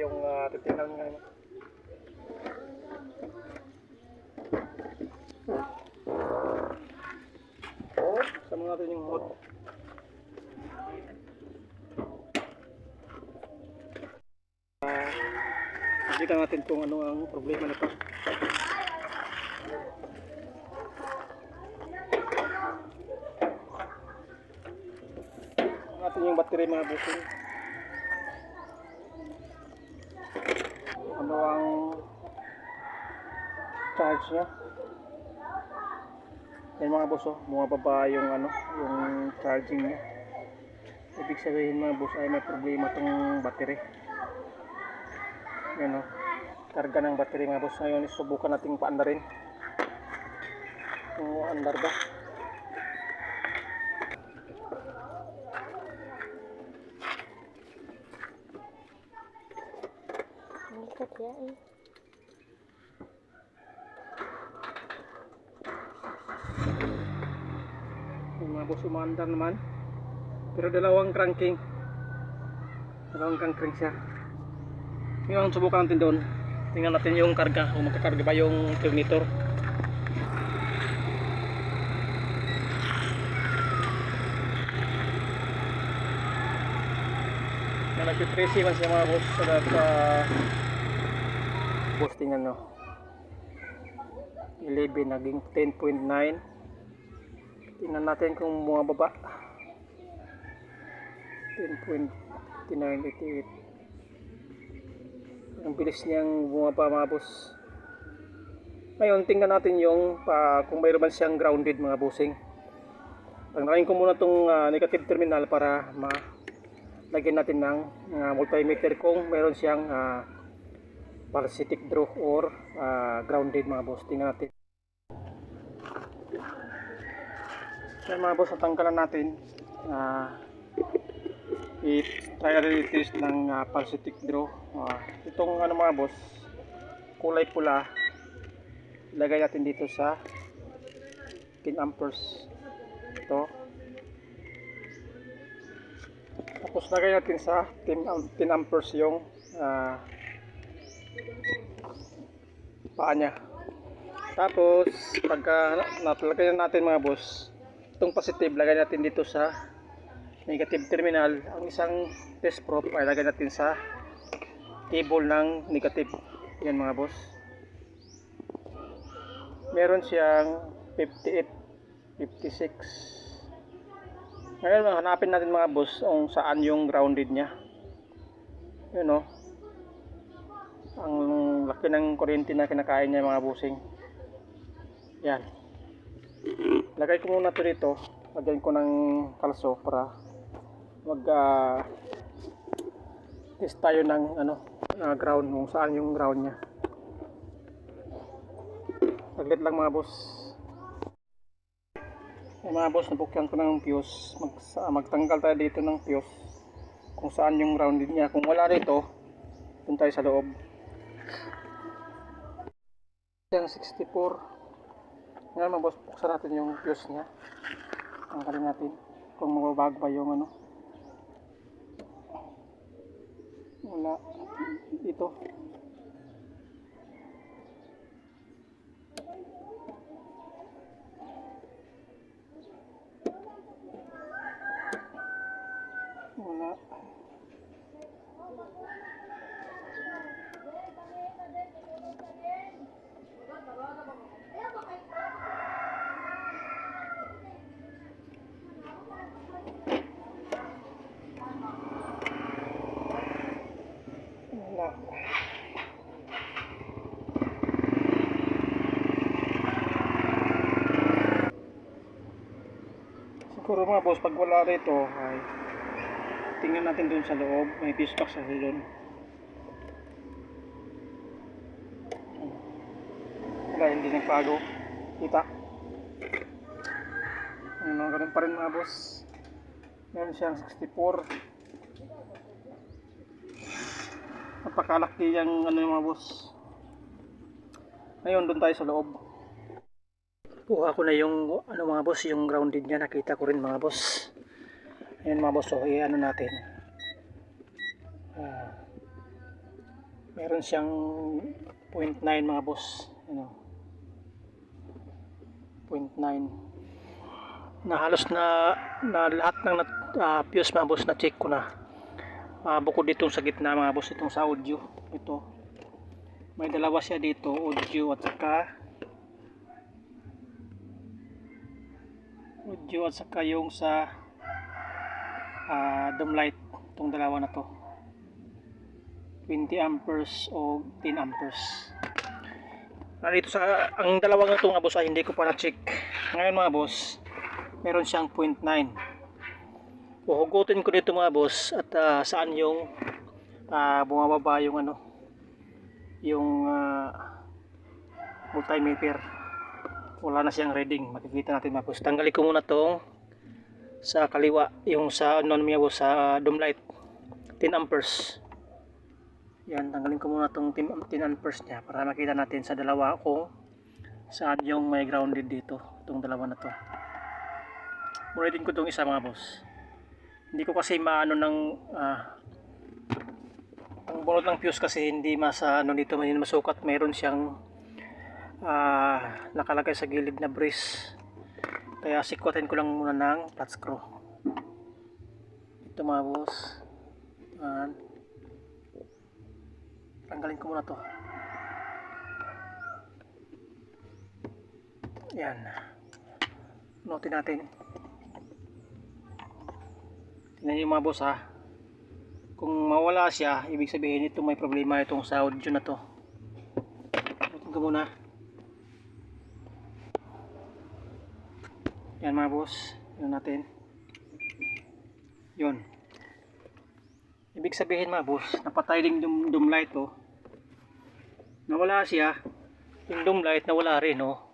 yung uh, titingnan ngayon. Sama natin yung hot. Ah, Nakita natin kung ano ang problema nito. Natin yung battery mga busing. Ano ang charge niya? Yan mga boss oh, bumababa yung ano, yung charging niya. Ibig sabihin mga boss ay may problema tong battery. Yan oh, karga ng battery mga boss. Ngayon isubukan natin paandarin. Kung andar ba? Angkat ya eh. Boss umaandar naman. Pero dalawang cranking. Dalawang cranking siya. Ngayon subukan natin doon. Tingnan natin yung karga. Kung magkakarga ba yung alternator. Na nagpipresi man siya mga boss. Sa uh, boss tingnan nyo. 11 naging 10.9 Tingnan natin kung bumababa. 10.5988. Ang bilis niyang bumaba mga boss. Ngayon, tingnan natin yung pa, kung mayroon man siyang grounded mga bossing. Pagnakin ko muna itong negative terminal para ma lagyan natin ng ah, multimeter kung mayroon siyang ah, parasitic draw or ah, grounded mga boss. Tingnan natin. Yan mga boss, natanggalan natin. Uh, i-try natin i-test ng uh, parasitic draw. Ah, itong ano mga boss, kulay pula, ilagay natin dito sa 10 amperes. Ito. Tapos lagay natin sa 10, am- 10 amperes yung ah, paa niya. Tapos, pagka natalagay na natin mga boss, itong positive lagay natin dito sa negative terminal. Ang isang test probe ay lagay natin sa cable ng negative. Yan mga boss. Meron siyang 58 56 ngayon hanapin natin mga boss kung saan yung grounded nya yun o ang laki ng kuryente na kinakain niya mga bossing. Yan lagay ko muna ito dito lagyan ko ng kalso para mag ah, test tayo ng ano ah, ground kung saan yung ground nya saglit lang mga boss. Ay, mga boss nabukyan ko ng fuse. Mag, sa- magtanggal tayo dito ng fuse. Kung saan yung grounded niya. Kung wala rito dun tayo sa loob. Yan 64 ngayon mga boss, buksan natin yung fuse niya. Tanggalin natin kung magbabag ba yung ano. Wala. Wala. Siguro mga boss, pag wala rito, ay tingnan natin dun sa loob. May fuse box sa doon. Wala, hindi nagpago. Kita. Ano, ganun pa rin mga boss. Meron siyang 64. Napakalaki yung ano yung mga boss. Ngayon doon tayo sa loob. Kuha ko na yung ano mga boss, yung grounded niya nakita ko rin mga boss. Ayun mga boss, so i-ano natin. Ah. meron siyang 0.9 mga boss ano 0.9 na halos na, na lahat ng uh, fuse mga boss na check ko na Ah, bukod ditong sa gitna mga boss itong sa audio ito may dalawa siya dito audio at saka audio at saka yung sa ah, dome light itong dalawa na to 20 amperes o 10 amperes Nandito sa ang dalawang ito nga boss ay hindi ko pa na-check. Ngayon mga boss, meron siyang 0.9. Uhugutin ko dito mga boss at ah, saan yung ah, bumababa yung ano yung ah, multimeter. Wala na siyang reading. Makikita natin mga boss. Tanggalin ko muna tong sa kaliwa yung sa non mga boss sa dome light 10 amperes. Yan, tanggalin ko muna itong 10 amperes niya para makita natin sa dalawa kung saan yung may grounded dito. Itong dalawa na to. Muna ko itong isa mga boss. Hindi ko kasi maano ng ah, ang bunot ng fuse kasi hindi masa ano dito hindi masukat. Mayroon siyang ah, nakalagay sa gilid na brace. Kaya sikwatin ko lang muna ng flat screw. Ito mga boss. Yan tanggalin ko muna to. Yan notin natin. Tingnan nyo mga boss ha. Kung mawala siya ibig sabihin ito may problema itong sa audio na to. Notin ko muna yan mga boss yun natin yun Ibig sabihin mga boss, napatay din yung dome light oh. Nawala siya. Yung dome light nawala rin oh.